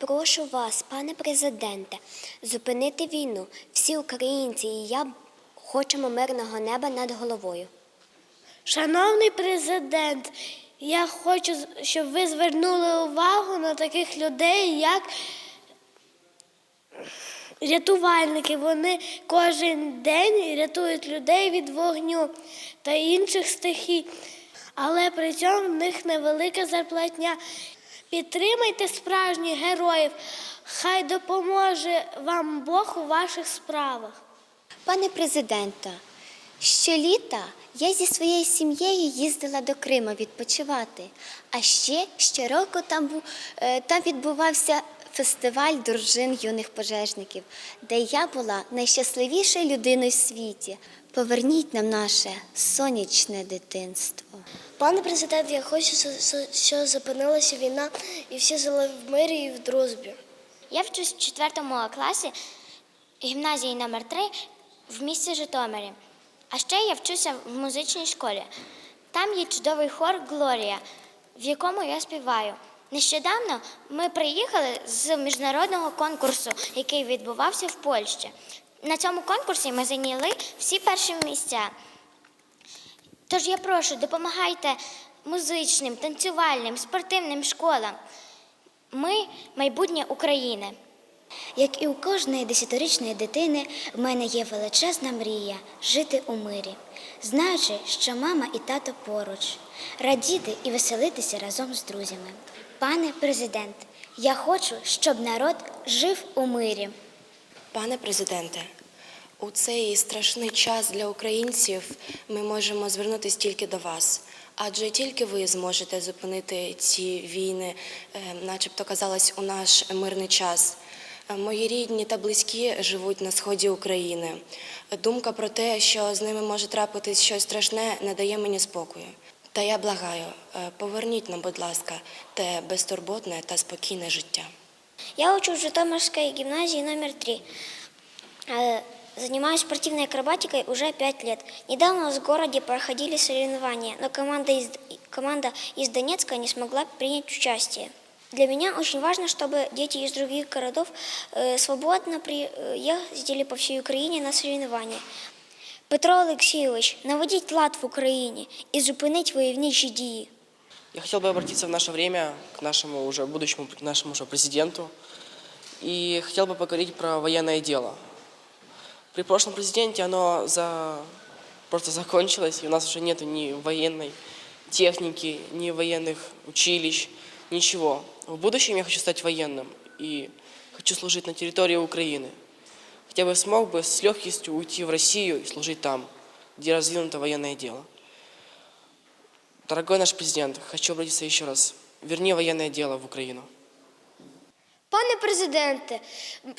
прошу вас, пане президенте, зупинити війну. Всі українці і я хочемо мирного неба над головою. Шановний президент, я хочу, щоб ви звернули увагу на таких людей, як рятувальники. Вони кожен день рятують людей від вогню та інших стихій, але при цьому в них невелика зарплатня. Підтримайте справжніх героїв, хай допоможе вам Бог у ваших справах. Пане президенте, щоліта я зі своєю сім'єю їздила до Криму відпочивати. А ще щороку там, е, там відбувався фестиваль дружин юних пожежників, де я була найщасливішою людиною в світі. Поверніть нам наше сонячне дитинство. Пане президент, я хочу, щоб зупинилася війна і всі жили в мирі і в дружбі. Я вчусь в 4 класі гімназії номер 3 в місті Житомирі. А ще я вчуся в музичній школі. Там є чудовий хор Глорія, в якому я співаю. Нещодавно ми приїхали з міжнародного конкурсу, який відбувався в Польщі. На цьому конкурсі ми зайняли всі перші місця. Тож я прошу, допомагайте музичним, танцювальним, спортивним школам. Ми майбутнє України. Як і у кожної десятирічної дитини, в мене є величезна мрія жити у мирі, знаючи, що мама і тато поруч, радіти і веселитися разом з друзями. Пане президент, я хочу, щоб народ жив у мирі. Пане президенте, у цей страшний час для українців ми можемо звернутися тільки до вас, адже тільки ви зможете зупинити ці війни, е, начебто казалось, у наш мирний час. Е, Мої рідні та близькі живуть на сході України. Думка про те, що з ними може трапитись щось страшне, не дає мені спокою. Та я благаю, е, поверніть нам, будь ласка, те безтурботне та спокійне життя. Я учусь в Житомирской гимназии номер 3. Занимаюсь спортивной акробатикой уже 5 лет. Недавно у нас в городе проходили соревнования, но команда из, команда из Донецка не смогла принять участие. Для меня очень важно, чтобы дети из других городов э, свободно при, э, ездили по всей Украине на соревнования. Петро Олексійович, наведіть лад в Україні і зупиніть войовничі дії. Я хотел бы обратиться в наше время к нашему уже будущему, к нашему уже президенту. И хотел бы поговорить про военное дело. При прошлом президенте оно за... просто закончилось, и у нас уже нет ни военной техники, ни военных училищ, ничего. В будущем я хочу стать военным и хочу служить на территории Украины. Хотя бы смог бы с легкостью уйти в Россию и служить там, где развинуто военное дело. Дорогой наш президент, хочу обратиться еще раз. Верни военное дело в Украину. Пане президенте,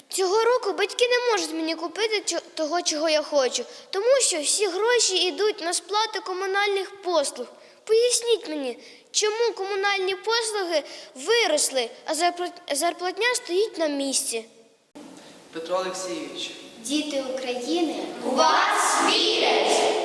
цього року батьки не можуть мені купити того, чого я хочу, тому що всі гроші йдуть на сплату комунальних послуг. Поясніть мені, чому комунальні послуги виросли, а зарплатня стоїть на місці. Петро Олексійович. Діти України У вас вірять!